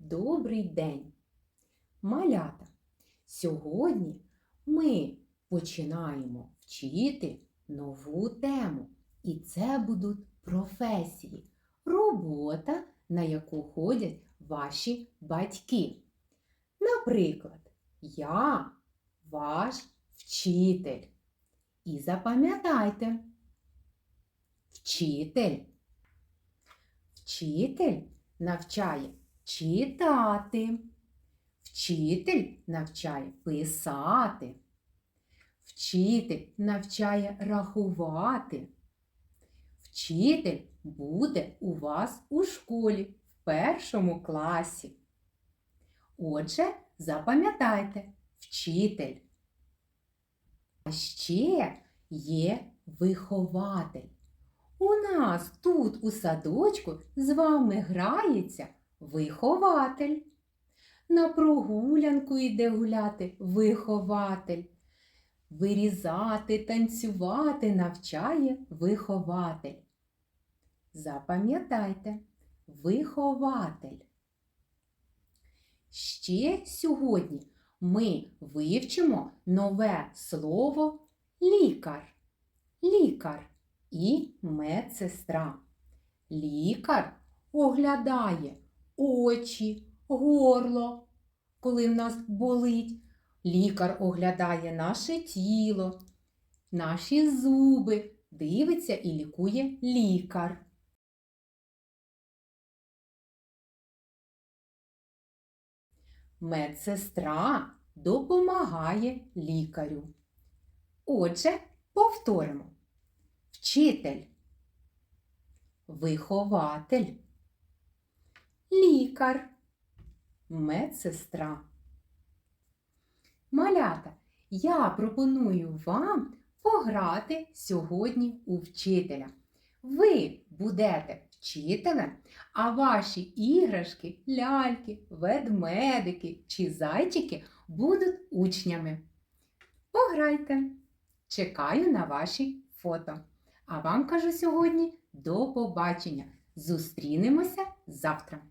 Добрий день! Малята! Сьогодні ми починаємо вчити нову тему. І це будуть професії, робота, на яку ходять ваші батьки. Наприклад, я ваш вчитель. І запам'ятайте, вчитель. Вчитель навчає читати. Вчитель навчає писати. Вчитель навчає рахувати. Вчитель буде у вас у школі в першому класі. Отже, запам'ятайте, вчитель. А ще є вихователь. У нас тут у садочку з вами грається вихователь. На прогулянку йде гуляти вихователь. Вирізати, танцювати навчає вихователь. Запам'ятайте, вихователь. Ще сьогодні ми вивчимо нове слово лікар. Лікар і медсестра. Лікар оглядає очі, горло, коли в нас болить. Лікар оглядає наше тіло, наші зуби, дивиться і лікує лікар. Медсестра допомагає лікарю. Отже, повторимо. Вчитель, вихователь, лікар, медсестра. Малята, я пропоную вам пограти сьогодні у вчителя. Ви будете вчителем, а ваші іграшки, ляльки, ведмедики чи зайчики будуть учнями. Пограйте! Чекаю на ваші фото. А вам кажу сьогодні до побачення. Зустрінемося завтра!